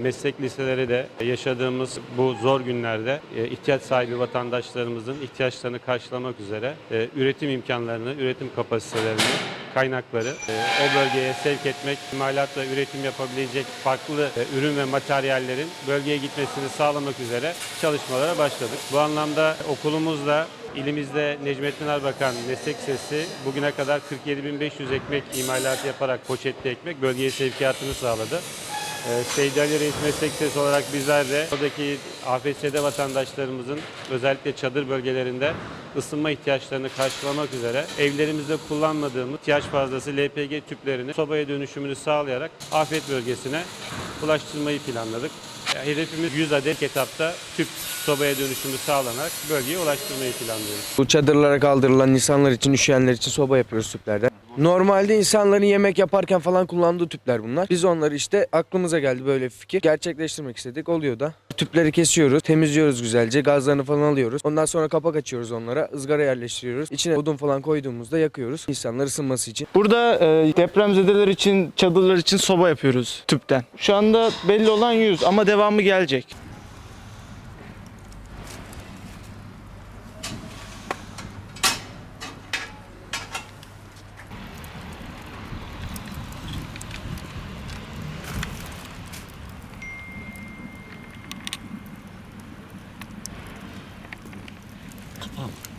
meslek liseleri de yaşadığımız bu zor günlerde e, ihtiyaç sahibi vatandaşlarımızın ihtiyaçlarını karşılamak üzere e, üretim imkanlarını, üretim kapasitelerini, kaynakları e, o bölgeye sevk etmek, imalat ve üretim yapabilecek farklı ürün ve materyallerin bölgeye gitmesini sağlamak üzere çalışmalara başladık. Bu anlamda okulumuzla İlimizde Necmettin Erbakan Meslek Sesi bugüne kadar 47.500 ekmek imalatı yaparak poşetli ekmek bölgeye sevkiyatını sağladı. Ee, Seydi Ali Reis Meslek Sesi olarak bizler de oradaki AFS'de vatandaşlarımızın özellikle çadır bölgelerinde ısınma ihtiyaçlarını karşılamak üzere evlerimizde kullanmadığımız ihtiyaç fazlası LPG tüplerini sobaya dönüşümünü sağlayarak afet bölgesine ulaştırmayı planladık. Yani Hedefimiz 100 adet etapta tüp sobaya dönüşümü sağlanarak bölgeye ulaştırmayı planlıyoruz. Bu çadırlara kaldırılan insanlar için, üşüyenler için soba yapıyoruz tüplerden. Normalde insanların yemek yaparken falan kullandığı tüpler bunlar. Biz onları işte aklımıza geldi böyle fikir. Gerçekleştirmek istedik. Oluyor da. Tüpleri kesiyoruz, temizliyoruz güzelce. Gazlarını falan alıyoruz. Ondan sonra kapak açıyoruz onlara. ızgara yerleştiriyoruz. İçine odun falan koyduğumuzda yakıyoruz. İnsanlar ısınması için. Burada e, depremzedeler için, çadırlar için soba yapıyoruz tüpten. Şu anda belli olan 100 ama devamı gelecek. 太。